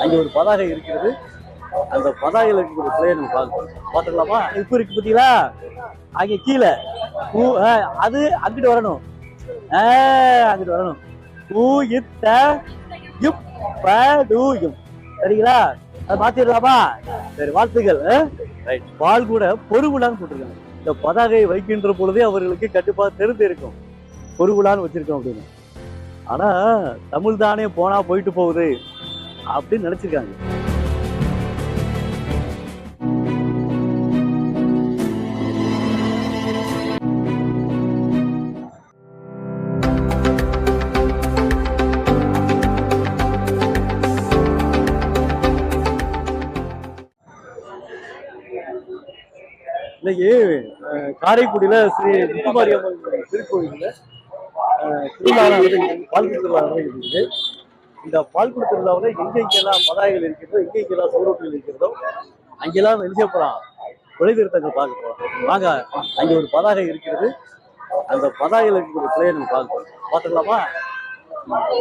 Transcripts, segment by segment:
அங்கே ஒரு பதாகை இருக்கிறது. அந்த பதாகையில் இருக்கிற ஒரு நம்ம பார்க்கணும். பார்த்துக்கலாமா? இப்போ இருக்கு பார்த்தீங்களா? அங்கே கீழே. பூ ஆ, அது அங்கிட்டு வரணும். ஆ, அங்கிட்டு வரணும். பூ இத்த இப் இம் சரிங்களா? அது மாத்திடலாமா சரி வாழ்த்துக்கள் ரைட் பால் கூட பொறுவிழான்னு போட்டிருக்காங்க. இந்த பதாகையை வைக்கின்ற பொழுதே அவர்களுக்கு கண்டிப்பாக தெரிந்து இருக்கும். பொறுவிழான்னு வச்சிருக்கோம் அப்படின்னு. ஆனா தமிழ் தானே போனா போயிட்டு போகுது. அப்படின்னு நினைச்சிருக்காங்க இன்னைக்கு காரைக்குடியில ஸ்ரீ முத்துமாரியம்மன் திருக்கோயில்ல அஹ், திருவிழா நடக்குது. பால்குடி திருவிழா இந்த பால்குடி திருவிழாவில் எங்கெங்கெல்லாம் பதாகைகள் இருக்கிறதோ எங்கெங்கெல்லாம் சௌரத்தில் இருக்கிறதோ அங்கெல்லாம் என்ன செய்ய போறோம்? கொலை திருத்தங்கள் பார்க்க போகிறோம் வாங்க அங்கே ஒரு பதாகை இருக்கிறது. அந்த பதாகையில் இருக்கிற பிள்ளையை நம்ம பார்க்க போகிறோம் பார்த்துக்கலாமா?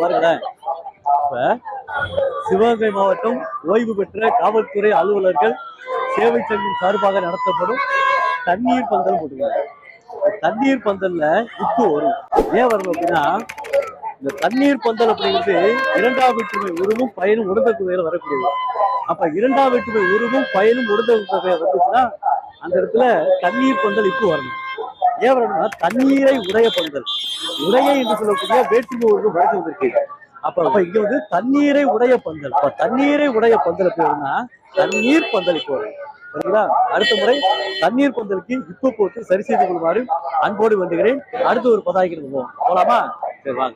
பாருங்களேன் இப்போ சிவகங்கை மாவட்டம் ஓய்வு பெற்ற காவல்துறை அலுவலர்கள் சேவை சங்கம் சார்பாக நடத்தப்படும் தண்ணீர் பந்தல் போட்டுருக்காங்க. தண்ணீர் பந்தல்ல உப்பு வரும். ஏன் வரும் அப்படின்னா இந்த தண்ணீர் பந்தல் அப்படிங்கிறது இரண்டாம் வேற்றுமை உருவும் பயனும் உடந்த குதையில வரக்கூடியது. அப்ப இரண்டாம் வேற்றுமை உருவும் பயனும் உடந்த குதையை வந்துச்சுன்னா அந்த இடத்துல தண்ணீர் பந்தல் இப்போ வரணும். ஏன் வரணும்னா தண்ணீரை உடைய பந்தல். உடைய என்று சொல்லக்கூடிய வேற்றுமை உருவம் வழக்கு வந்திருக்கு. அப்ப அப்ப இங்க வந்து தண்ணீரை உடைய பந்தல். அப்ப தண்ணீரை உடைய பந்தல் பேருனா தண்ணீர் பந்தல் இப்போ வரும். சரிங்களா? அடுத்த முறை தண்ணீர் பந்தலுக்கு இப்போ போட்டு சரி செய்து கொள்ளுமாறு அன்போடு வேண்டுகிறேன். அடுத்து ஒரு பதாய்க்கிறது போவோம் போலாமா? சரி வாங்க.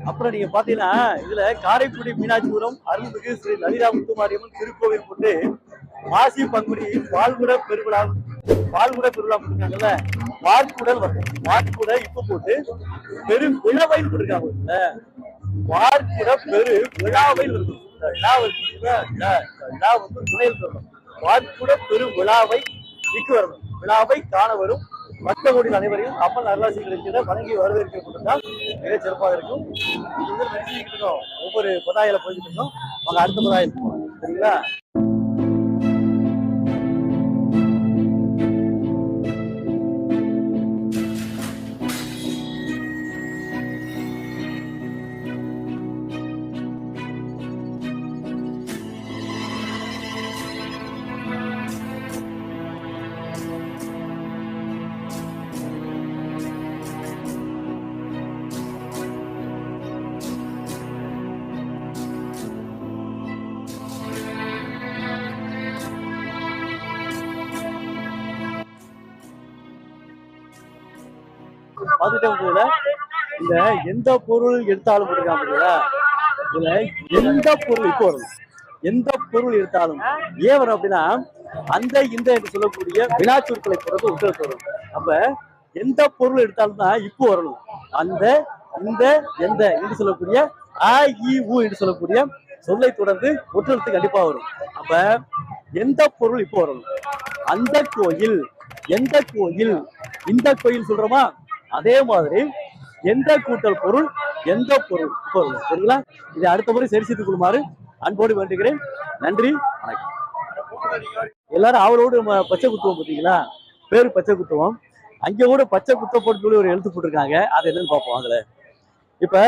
அப்புறம் நீங்க பாத்தீங்கன்னா இதுல காரைக்குடி மீனாட்சிபுரம் அருள்மிகு ஸ்ரீ லலிதா முத்துமாரியம்மன் திருக்கோவில் போட்டு மாசி பங்குடி பால்குட பெருவிழா பால்குட பெருவிழா போட்டிருக்காங்கல்ல வார்குடல் வரும். வார்குட இப்ப போட்டு பெரு விழாவை போட்டிருக்காங்க வார்குட பெரு விழாவை இருக்கும் விழா வந்து துணையில் சொல்லணும் வார்குட பெரு விழாவை இக்கு வரணும் விழாவை காண வரும். பக்தகோடிகள் அனைவரையும் அப்பல் அருளாசி கிடைக்கிற வணங்கி வரவேற்கப்பட்டதால் மிக சிறப்பாக இருக்கும். இது வந்து நினைச்சுக்கிட்டு இருக்கோம். ஒவ்வொரு பதாயில போய்கிட்டு இருக்கோம். அவங்க அடுத்த பதாயில் சரிங்களா? பார்த்துட்டே வந்ததுல இந்த எந்த பொருள் எடுத்தாலும் போட்டிருக்காங்க இதுல எந்த பொருள் இப்போ வரும்? எந்த பொருள் எடுத்தாலும். ஏன் வரும் அப்படின்னா அந்த இந்த என்று சொல்லக்கூடிய வினாச்சொற்களை பொறுத்து உத்தரத்து வரும். அப்ப எந்த பொருள் எடுத்தாலும் தான் இப்போ வரணும். அந்த இந்த எந்த என்று சொல்லக்கூடிய ஆ இ உ என்று சொல்லக்கூடிய சொல்லை தொடர்ந்து ஒற்றெழுத்து கண்டிப்பா வரும். அப்ப எந்த பொருள் இப்போ வரணும்? அந்த கோயில் எந்த கோயில் இந்த கோயில் சொல்றோமா? அதே மாதிரி எந்த கூட்டல் பொருள் எந்த பொருள்? பொருள் சரிங்களா? இதை அடுத்த முறை சரி செய்து கொள்ளுமாறு அன்போடு வேண்டுகிறேன். நன்றி வணக்கம். எல்லாரும் அவளோடு நம்ம பச்சை குத்துவோம் பார்த்தீங்களா? பேரு பச்சை குத்துவோம். அங்க கூட பச்சை குத்தப்படும் சொல்லி ஒரு எழுத்து போட்டிருக்காங்க. அது என்னன்னு பார்ப்போம் அதில். இப்ப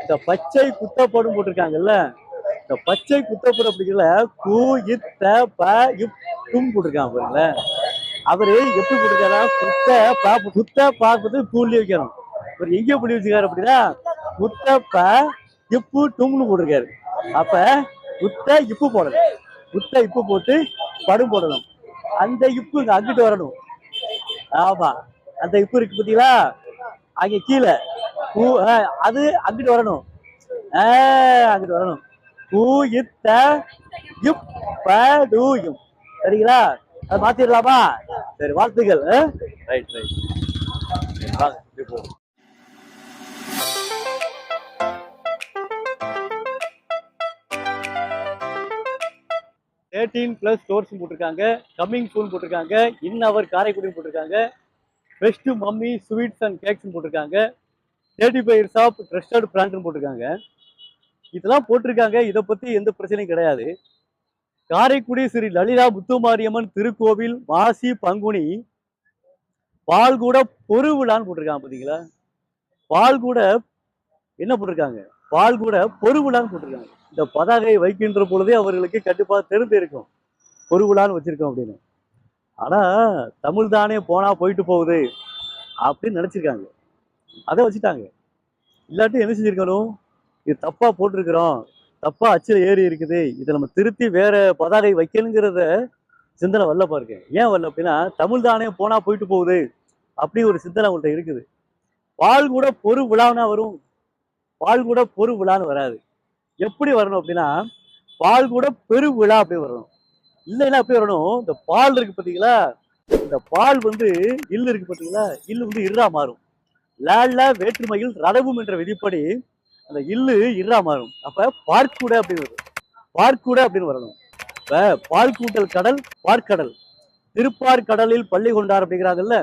இந்த பச்சை குத்தப்படும் போட்டிருக்காங்கல்ல இந்த பச்சை குத்தப்படும் அப்படிங்கல கு இத்த ப இப் டும் போட்டிருக்காங்க பாருங்களேன். அவரு எப்படி போட்டிருக்காரா புத்த பாப்பு புத்த பாப்பது பூல்லி வைக்கணும். இவர் எங்க புள்ளி வச்சிருக்காரு அப்படின்னா குத்த இப்பு டும்னு போட்டிருக்காரு. அப்ப புத்த இப்பு போடணும். புத்த இப்பு போட்டு படும் போடணும். அந்த இப்பு இங்க அங்கிட்டு வரணும். ஆமா. அந்த இப்பு இருக்கு பாத்தீங்களா? அங்க கீழே. பூ ஆ, அது அங்கிட்டு வரணும். ஆ, அங்கிட்டு வரணும். பூ இத்த இப் சரிங்களா? அதை மாத்திடலாமா சரி வாழ்த்துக்கள் ரைட் ரைட் வாங்க இப்படி தேர்ட்டீன் ப்ளஸ் ஸ்டோர்ஸ் போட்டிருக்காங்க கம்மிங் சூன் போட்டிருக்காங்க இன் அவர் காரைக்குடியும் போட்டிருக்காங்க best mummy sweets and cakes போட்டிருக்காங்க thirty five years of trusted பிராண்ட்னு போட்டிருக்காங்க. இதெல்லாம் போட்டிருக்காங்க இதை பத்தி எந்த பிரச்சனையும் கிடையாது. காரைக்குடி ஸ்ரீ லலிதா முத்துமாரியம்மன் திருக்கோவில் மாசி பங்குனி பால்கூட பொருவிழான்னு போட்டிருக்காங்க பால் பால்கூட என்ன போட்டிருக்காங்க? பால்கூட பொருவிழான்னு போட்டிருக்காங்க. இந்த பதாகை வைக்கின்ற பொழுதே அவர்களுக்கு கண்டிப்பாக தெரிந்து இருக்கும். பொருவிழான்னு வச்சிருக்கோம் அப்படின்னு. ஆனா தமிழ் தானே போனால் போயிட்டு போகுது அப்படின்னு நினைச்சிருக்காங்க. அதை வச்சுட்டாங்க. இல்லாட்டி என்ன செஞ்சுருக்கணும்? இது தப்பாக போட்டிருக்கிறோம். தப்பா அச்சில் ஏறி இருக்குது. இதை நம்ம திருத்தி வேற பதாகை வைக்கணுங்கிறத சிந்தனை வரல பாருங்க. ஏன் வரல அப்படின்னா தமிழ் தானே போனா போயிட்டு போகுது. அப்படி ஒரு சிந்தனை அவங்கள்ட்ட இருக்குது. பால் கூட பொறு விழானா வரும். பால் கூட பொறு விழான்னு வராது. எப்படி வரணும் அப்படின்னா பால் கூட பெரு விழா அப்படி வரணும். இல்லைன்னா அப்படி வரணும்? இந்த பால் இருக்கு பார்த்தீங்களா இந்த பால் வந்து இல்லு இருக்கு பார்த்தீங்களா இல்லு வந்து இருறா மாறும். லேல்ல வேற்றுமையில் ரடவும் என்ற விதிப்படி அந்த இல்லு இருறா மாறும். அப்ப பார்க்கூட அப்படின்னு வரும். பார்க்கூட அப்படின்னு வரணும். இப்ப பால் கூட்டல் கடல் பார்க்கடல். திருப்பார் கடலில் பள்ளி கொண்டார் அப்படிங்கிறாங்கல்ல?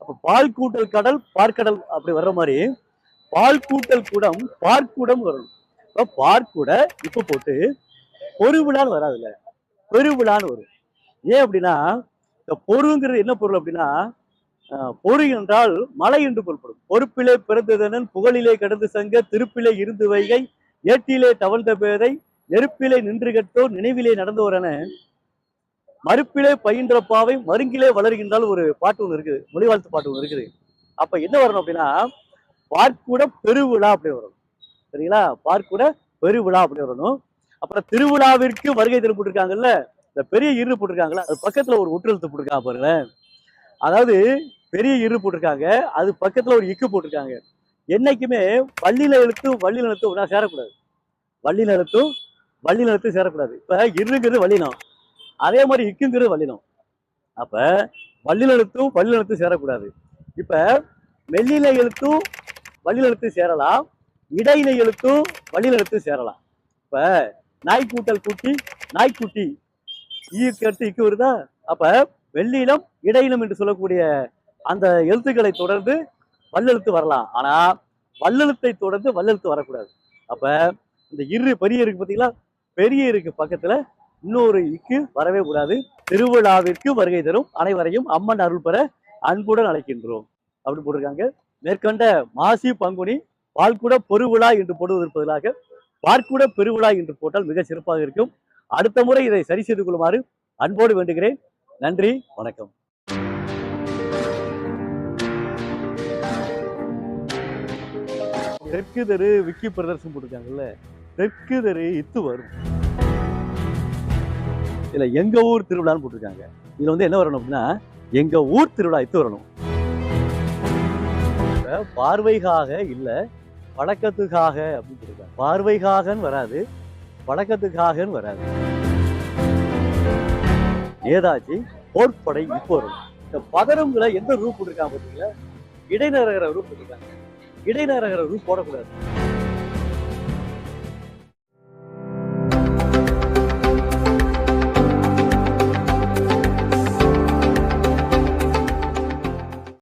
அப்ப பால் கூட்டல் கடல் பார்க்கடல் அப்படி வர்ற மாதிரி பால் கூட்டல் கூடம் பார்க்கூடம் வரணும். இப்ப பார்க்கூட இப்ப போட்டு பொருவிழான்னு வராதுல்ல பெருவிழான்னு வரும். ஏன் அப்படின்னா இந்த பொருங்கிறது என்ன பொருள் அப்படின்னா பொறு என்றால் மலை என்று பொருள்படும். பொறுப்பிலே பிறந்ததனன் புகழிலே கடந்து சங்க திருப்பிலே இருந்து வைகை ஏட்டிலே தவழ்ந்த பேதை நெருப்பிலே நின்று கட்டோ நினைவிலே நடந்தோரென மறுப்பிலே பயின்ற பாவை மருங்கிலே வளர்கின்றால் ஒரு பாட்டு ஒன்று இருக்குது. மொழிவாழ்த்து பாட்டு ஒன்று இருக்குது. அப்ப என்ன வரணும் அப்படின்னா பார்க்கூட பெருவிழா அப்படி வரணும். சரிங்களா? பார்க்கூட பெருவிழா அப்படி வரணும். அப்புறம் திருவிழாவிற்கு வருகை தர போட்டிருக்காங்கல்ல இந்த பெரிய இரு போட்டிருக்காங்கல்ல அது பக்கத்துல ஒரு ஒற்றெழுத்து போட்டிருக்காங்க பாருங்களேன். அதாவது பெரிய இரு போட்டிருக்காங்க. அது பக்கத்தில் ஒரு இக்கு போட்டிருக்காங்க. என்னைக்குமே வள்ளியில் எழுத்தும் வள்ளி நிலத்தும் ஒன்றா சேரக்கூடாது. வள்ளி நிலத்தும் வள்ளி நிலத்தும் சேரக்கூடாது. இப்போ இருங்கிறது வள்ளினம் அதே மாதிரி இக்குங்கிறது வள்ளினம் அப்போ வள்ளி நிலத்தும் வள்ளி நிலத்தும் சேரக்கூடாது. இப்போ மெல்லில எழுத்தும் வள்ளி நிலத்தும் சேரலாம். இடையில எழுத்தும் வள்ளி நிலத்தும் சேரலாம். இப்போ நாய் கூட்டல் குட்டி நாய்க்குட்டி ஈக்கு அடுத்து இக்கு வருதா? அப்போ வெள்ளியிலம் இடையிலம் என்று சொல்லக்கூடிய அந்த எழுத்துக்களை தொடர்ந்து வல்லெழுத்து வரலாம். ஆனா வல்லெழுத்தை தொடர்ந்து வல்லெழுத்து வரக்கூடாது. அப்ப இந்த இரு பெரிய இருக்கு பார்த்தீங்களா பெரிய இருக்கு பக்கத்துல இன்னொரு இக்கு வரவே கூடாது. திருவிழாவிற்கு வருகை தரும் அனைவரையும் அம்மன் அருள் பெற அன்புடன் அழைக்கின்றோம். அப்படின்னு போட்டிருக்காங்க. மேற்கண்ட மாசி பங்குனி பால்குட பொருவிழா என்று போடுவதற்கு பதிலாக பார்க்குட பெருவிழா என்று போட்டால் மிக சிறப்பாக இருக்கும். அடுத்த முறை இதை சரி செய்து கொள்ளுமாறு அன்போடு வேண்டுகிறேன். நன்றி வணக்கம். தெற்கு தெரு விக்கி பிரதர்சன் போட்டிருக்காங்கல்ல தெற்கு தெரு இத்து வரும். இல்ல எங்க ஊர் திருவிழான்னு போட்டிருக்காங்க. இதுல வந்து என்ன வரணும் அப்படின்னா எங்க ஊர் திருவிழா இத்து வரணும். பார்வைக்காக இல்ல பழக்கத்துக்காக அப்படின்னு சொல்லிருக்காங்க. பார்வைக்காகன்னு வராது பழக்கத்துக்காகன்னு வராது. ஏதாச்சு போர்ப்படை இப்போ வரும். இந்த பதரங்களை எந்த ரூப் போட்டிருக்காங்க பார்த்தீங்களா இடைநரகர ரூப் போட்டிருக்காங்க. இடைநரகர ரூப் போடக்கூடாது.